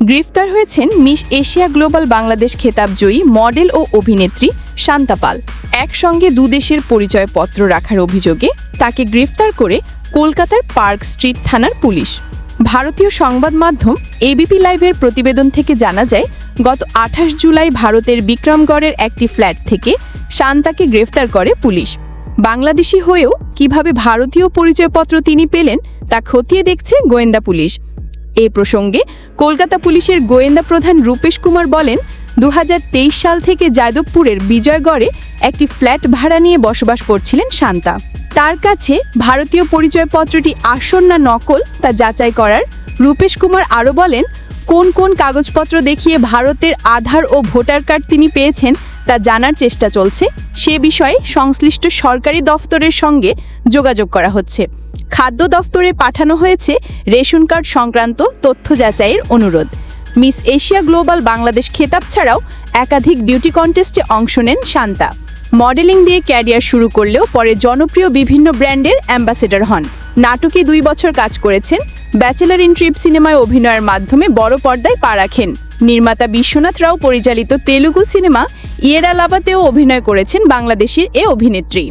গ্রেফতার হয়েছেন Miss Asia Global Bangladesh খেতাবজয়ী মডেল ও অভিনেত্রী শান্তা পাল। একসঙ্গে দুদেশের পরিচয়পত্র রাখার অভিযোগে তাকে গ্রেফতার করে কলকাতার পার্ক স্ট্রিট থানার পুলিশ। ভারতীয় সংবাদ মাধ্যম এবিপি লাইভের প্রতিবেদন থেকে জানা যায়, গত আঠাশ জুলাই ভারতের বিক্রমগড়ের একটি ফ্ল্যাট থেকে শান্তাকে গ্রেফতার করে পুলিশ। বাংলাদেশি হয়েও কীভাবে ভারতীয় পরিচয়পত্র তিনি পেলেন তা খতিয়ে দেখছে গোয়েন্দা পুলিশ। এ প্রসঙ্গে কলকাতা পুলিশের গোয়েন্দা প্রধান রূপেশ কুমার বলেন দু হাজার তেইশ সাল থেকে যাদবপুরের বিজয়গড়ে একটি ফ্ল্যাট ভাড়া নিয়ে বসবাস করছিলেন শান্তা। তার কাছে ভারতীয় পরিচয়পত্রটি আসন না নকল তা যাচাই করার রূপেশ কুমার আরও বলেন, কোন কোন কাগজপত্র দেখিয়ে ভারতের আধার ও ভোটার কার্ড তিনি পেয়েছেন তা জানার চেষ্টা চলছে। সে বিষয়ে সংশ্লিষ্ট সরকারি দফতরের সঙ্গে যোগাযোগ করা হচ্ছে। খাদ্য দফতরে পাঠানো হয়েছে রেশন কার্ড সংক্রান্ত তথ্য যাচাইয়ের অনুরোধ। মিস এশিয়া গ্লোবাল বাংলাদেশ খেতাব ছাড়াও একাধিক বিউটি কন্টেস্টে অংশ নেন শান্তা। মডেলিং দিয়ে ক্যারিয়ার শুরু করলেও পরে জনপ্রিয় বিভিন্ন ব্র্যান্ডের অ্যাম্বাসেডর হন। নাটকে দুই বছর কাজ করেছেন। ব্যাচেলার ইন ট্রিপ সিনেমায় অভিনয়ের মাধ্যমে বড় পর্দায় পা রাখেন। নির্মাতা বিশ্বনাথ রাও পরিচালিত তেলুগু সিনেমা ইয়েরা লাভাতেও অভিনয় করেছেন বাংলাদেশের এ অভিনেত্রী।